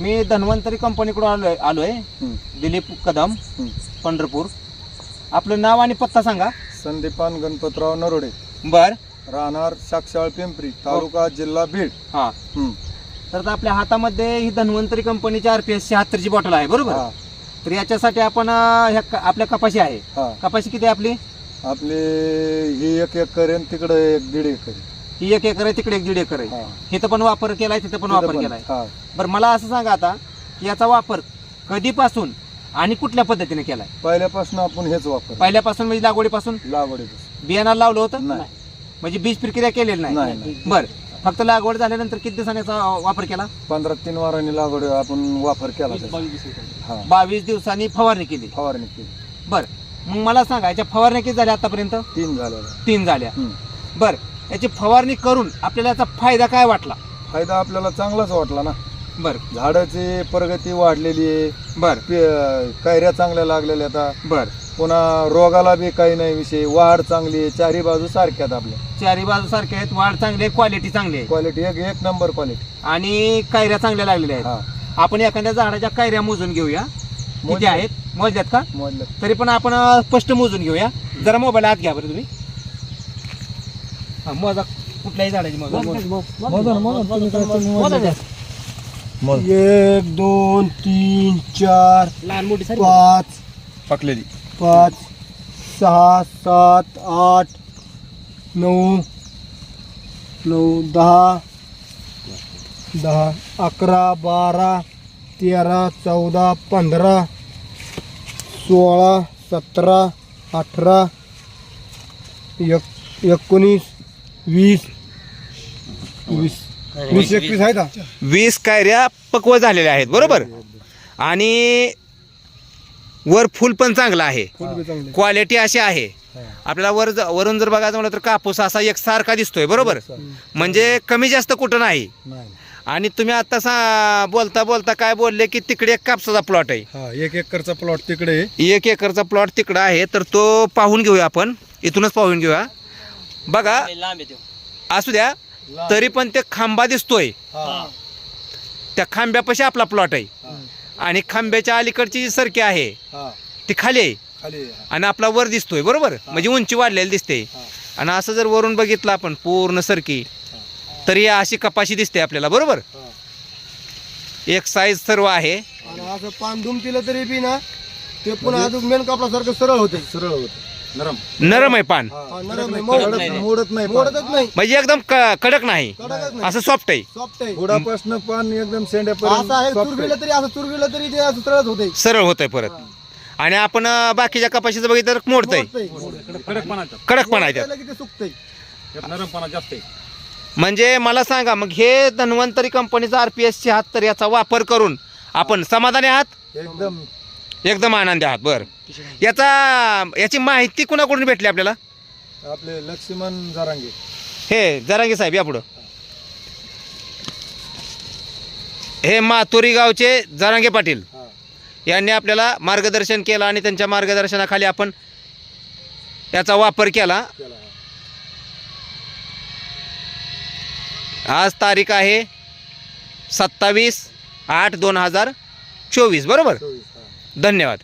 मी धन्वंतरी कंपनीकडून आलोय आलोय. दिलीप कदम. पंढरपूर. आपलं नाव आणि पत्ता सांगा. संदीपान गणपतराव नरोडे. बर. राहणार साक्षाळ पिंपरी तालुका जिल्हा बीड. हा. हं, तर आता आपल्या हातामध्ये ही धन्वंतरी कंपनीची आरपीएस शहात्तरची बॉटल आहे बरोबर? हा, तर याच्यासाठी आपण अं, ह्या क- आपल्या कपाशी आहे. हा. कपाशी किती आहे आपली? आपली ही एक एकर आहे आणि तिकडे एक दीड एकर आहे. ही एक एकर आहे तिकडे एक दीड एकर आहे. इथं पण वापर केलाय तिथं पण तिथं वापर केलाय. बरं मला असं सांगा आता की याचा वापर कधीपासून आणि कुठल्या पद्धतीने केलाय? पहिल्यापासून आपण हेच वापर पहिल्यापासून म्हणजे लागवडीपासून? लागवडीपासून. बियाणाला लावलं होतं? नाही. म्हणजे बीज प्रक्रिया केलेली नाही. बर फक्त लागवड झाल्यानंतर किती दिवसांनी याचा वापर केला? पंधरा तीन वारांनी लागवड आपण वापर केला. हा. बावीस दिवसांनी फवारणी केली. फवारणी केली. बर मग मला सांगा याच्या फवारण्या किती झाल्या आतापर्यंत? तीन झालेला तीन झाल्या. बर याची फवारणी करून आपल्याला याचा फायदा काय वाटला? फायदा आपल्याला चांगलाच वाटला ना. बर. झाडाची प्रगती वाढलेली आहे. बर. पे- कैऱ्या चांगल्या लागलेल्या आता. बर. पुन्हा रोगाला बी काही नाही विषय. वाढ चांगली आहे. चारी बाजू सारख्यात आपल्या. चारी बाजू सारखे आहेत. वाढ चांगली आहे. क्वालिटी चांगली आहे. क्वालिटी एक एक नंबर क्वालिटी आणि कायऱ्या चांगल्या लागलेल्या हा. आहेत आपण एखाद्या झाडाच्या कायऱ्या मोजून घेऊया. किती मोजल्या. आहेत? मोजल्यात का? मोजलं तरी पण आपण अं, स्पष्ट मोजून घेऊया. जरा मोबाईल आत घ्या बरं तुम्ही. मोजा कुठल्याही झाडाची मोजा एक दोन तीन चार लहान मोठी पाच. पकलेली. पाच सहा सात आठ नऊ नऊ दहा दहा अकरा बारा तेरा चौदा पंधरा सोळा सतरा अठरा एक एकोणीस वीस. वीस. वीस एकवीस आहे का वीस कायऱ्या पक्व झालेल्या आहेत बरोबर? आणि वर फुल पण चांगलं आहे. फुल बी चांगले क्वालिटी अशी आहे. आपल्याला वर ज- वरून जर बघायचं म्हणलं तर कापूस असा एकसारखा दिसतोय बरोबर? म्हणजे कमी जास्त कुठं नाही. नाही. आणि तुम्ही आता सा बोलता बोलता काय बोलले की तिकडे एक कापसाचा प्लॉट आहे. हा एक एकरचा प्लॉट तिकडे आहे. एक एकरचा प्लॉट तिकडं आहे तर तो पाहून घेऊया आपण. इथूनच पाहून घेऊया. बघा. असू द्या तरी पण ते खांबा दिसतोय. हा. त्या खांब्यापाशी आपला प्लॉट आहे. आणि खांब्याच्या अलीकडची जी सरकी आहे हा. ती खाली आहे. आणि आपला वर दिसतोय बरोबर? म्हणजे उंची वाढलेली दिसते. आणि असं जर वरून बघितलं आपण पूर्ण सरकी तरी अशी कपाशी दिसते आपल्याला बरोबर. एक साईज सर्व आहे. आणि असं पान दुमतीलं तरी बी ना ते पुन्हा अजून मेन कापडासारखं सरळ होते सरळ होत नरम. नरम आहे पान. हा, नरम आहे, मोडत नाही. मोडत नाही पान. मोडतच नाही. म्हणजे एकदम क- कडक नाही. कडकच नाही. असं सॉफ्ट आहे. सॉफ्ट आहे. बुडापासनं पान एकदम असं आहे शेंड्यापर्यंत चुरगीलं तरी असं चुरगीलं तरी ते असं सरळच होते सरळ होत आहे परत आणि आपण अं, बाकीच्या कपाशीचं बघितलं तर मोडतंय. कडकपणा आहे त्यात. किती सुकतंय. म्हणजे मला सांगा मग हे धन्वंतरी कंपनीचा आर पी एस शहात्तर याचा वापर करून आपण समाधानी आहात? एकदम. एकदम आनंदी आहात बर. याचा याची माहिती कुणाकडून भेटली आपल्याला? आपले लक्ष्मण जारांगे. हे जरांगे साहेब या पुढं. हे माथुरी गावचे जरांगे पाटील. हा. यांनी आपल्याला मार्गदर्शन केलं आणि त्यांच्या मार्गदर्शनाखाली आपण याचा वापर केला. आज तारीख आहे सत्तावीस आठ दोन हजार चोवीस बरोबर? चोवीस. धन्यवाद.